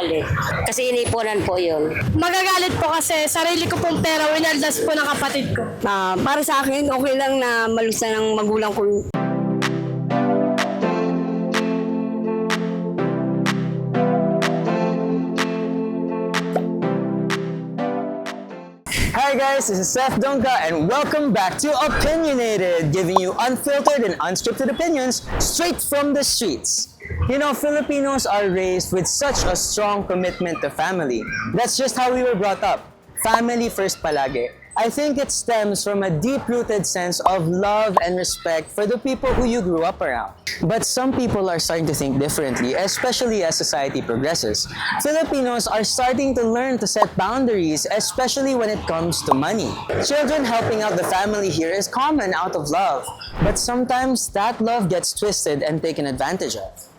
Magagalit. Kasi inipunan po yun. Magagalit po kasi sarili ko pong pera winaldas po ng kapatid ko. Ah, para sa akin, okay lang na malusa ng magulang ko. Hi guys, this is Seth Donka and welcome back to Opinionated, giving you unfiltered and unscripted opinions straight from the streets. You know, Filipinos are raised with such a strong commitment to family. That's just how we were brought up. Family first palagi. I think it stems from a deep-rooted sense of love and respect for the people who you grew up around. But some people are starting to think differently, especially as society progresses. Filipinos are starting to learn to set boundaries, especially when it comes to money. Children helping out the family here is common out of love, but sometimes that love gets twisted and taken advantage of.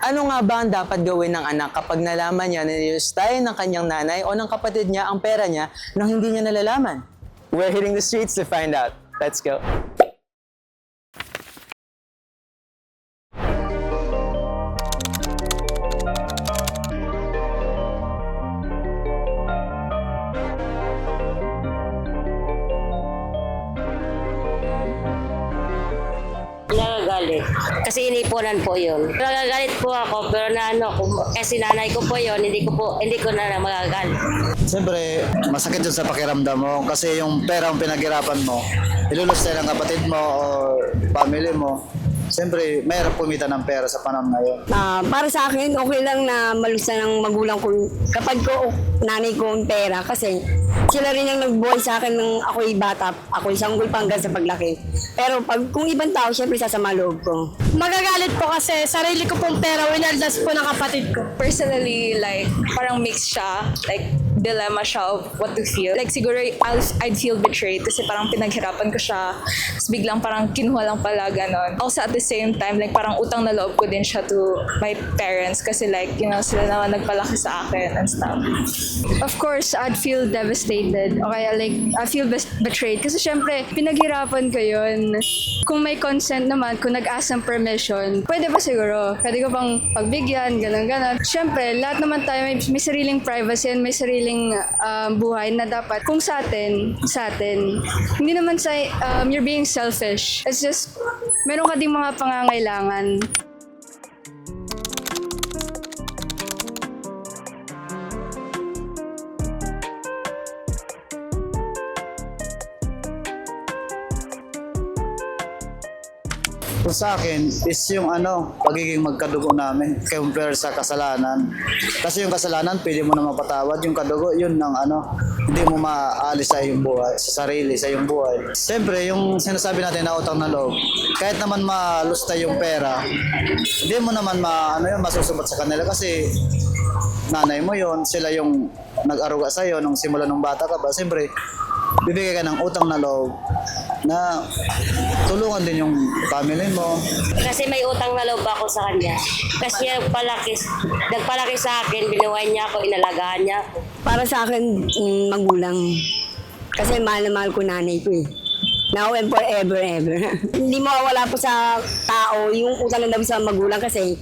Ano nga ba ang dapat gawin ng anak kapag nalaman niya na nilustay ng kanyang nanay o ng kapatid niya ang pera niya nang hindi niya nalalaman? We're hitting the streets to find out. Let's go. Nagagalit. Kasi inipunan po yun. Nagagalit po ako pero na ano, kasi nanay ko po yun, hindi ko po, hindi ko na magagalit. Siyempre, masakit yun sa pakiramdam mo kasi yung pera ang pinaghirapan mo, ilulus tayo ng kapatid mo o family mo. Siyempre, mahirap kumita ng pera sa panahon ngayon. Ah, para sa akin, okay lang na malusa ng magulang ko, kapag ko, nanay ko ang pera kasi sila rin ang nagbuhay sa akin nung ako'y bata, ako'y sanggol pa hanggang sa paglaki. Pero pag kung ibang tao, syempre sasama loob ko. Magagalit po kasi sarili ko pong pera winaldas po ng kapatid ko. personally, like, parang mixed siya. Like, dilemma siya of what to feel. Like, siguro I'll, I'd feel betrayed kasi parang pinaghirapan ko siya. Tapos biglang parang kinuha lang pala, ganon. Also at the same time, like, parang utang na loob ko din siya to my parents kasi like, you know, sila naman nagpalaki sa akin and stuff. Of course, I'd feel devastated. O kaya like, I feel betrayed. Kasi syempre, pinaghirapan ko yun. Kung may consent naman, kung nag-ask ng permission, pwede ba siguro? Pwede ko bang pagbigyan, ganun, ganun. Syempre, lahat naman tayo may, may sariling privacy and may sariling um, buhay na dapat kung sa atin, sa atin. Hindi naman sa, um, you're being selfish. It's just, meron ka ding mga pangangailangan. Kung sa akin, is yung ano, pagiging magkadugo namin compare sa kasalanan. Kasi yung kasalanan, pwede mo na mapatawad. Yung kadugo, yun ng ano, hindi mo maalis sa iyong buhay, sa sarili, sa iyong buhay. Siyempre, yung sinasabi natin na utang na loob, kahit naman malusta yung pera, hindi mo naman ma, ano yun, masusubat sa kanila kasi nanay mo yon sila yung nag-aruga sa'yo nung simula nung bata ka ba. Siyempre, bibigay ka ng utang na loob na tulungan din yung family mo. Kasi may utang na loob ako sa kanya. Kasi nagpalaki, nagpalaki sa akin, binuhay niya ako, inalagaan niya ako. Para sa akin, mm, magulang. Kasi mahal na mahal ko nanay ko eh. Now and forever, ever. hindi mawawala po sa tao yung utang na loob sa magulang kasi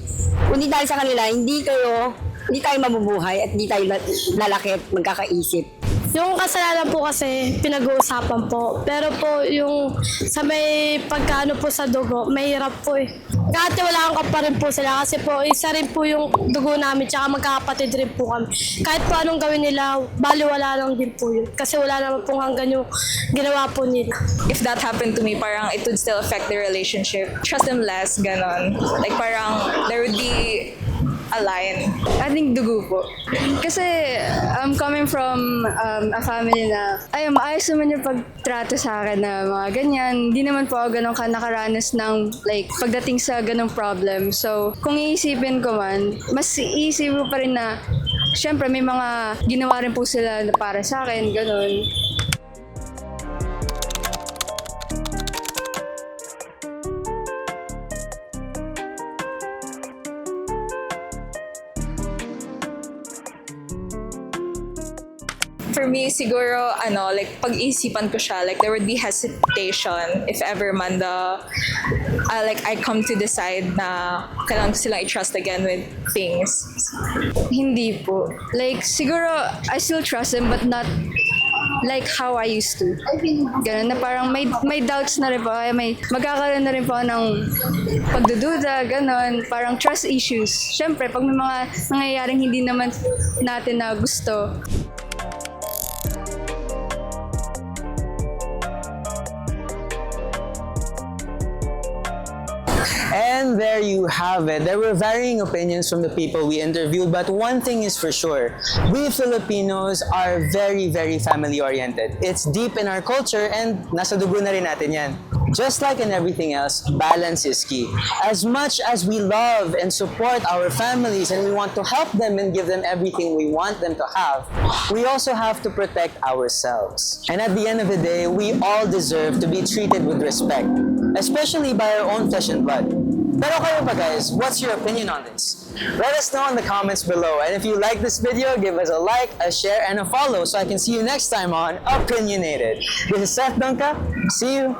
kung hindi dahil sa kanila, hindi kayo, hindi tayo mabubuhay at hindi tayo la- lalaki at magkakaisip. Yung kasalanan po kasi pinag-uusapan po. Pero po yung sa may pagkaano po sa dugo, mahirap po eh. Kahit wala ka pa rin po sila kasi po isa rin po yung dugo namin tsaka magkakapatid rin po kami. Kahit po anong gawin nila, baliwala lang din po yun. Kasi wala naman po hanggang yung ginawa po nila. If that happened to me, parang it would still affect the relationship. Trust them less, ganon. Like, parang there would be a line. I think dugo po. Kasi I'm coming from um, a family na, ay, maayos naman yung pagtrato sa akin na mga ganyan. Hindi naman po ako ganun ka nakaranas ng, like, pagdating sa ganong problem. So, kung iisipin ko man, mas iisip ko pa rin na, syempre, may mga ginawa rin po sila para sa akin, ganun. For me, siguro, ano, like, pag-isipan ko siya, like, there would be hesitation if ever man the uh, like I come to decide na kailangan ko silang i-trust again with things. Hindi po. Like, siguro, I still trust them, but not like how I used to. Ganun na parang may, may doubts na rin po. Kaya may magkakaroon na rin po ng pagdududa, ganun. Parang trust issues. Siyempre, pag may mga nangyayaring hindi naman natin na gusto, And there you have it. There were varying opinions from the people we interviewed, but one thing is for sure. We Filipinos are very, very family oriented. It's deep in our culture and nasa dugo na rin natin yan. Just like in everything else, balance is key. As much as we love and support our families and we want to help them and give them everything we want them to have, we also have to protect ourselves. And at the end of the day, we all deserve to be treated with respect, especially by our own flesh and blood. Pero kayo ba guys, what's your opinion on this? Let us know in the comments below. And if you like this video, give us a like, a share, and a follow so I can see you next time on Opinionated. This is Seth Dunca. See you.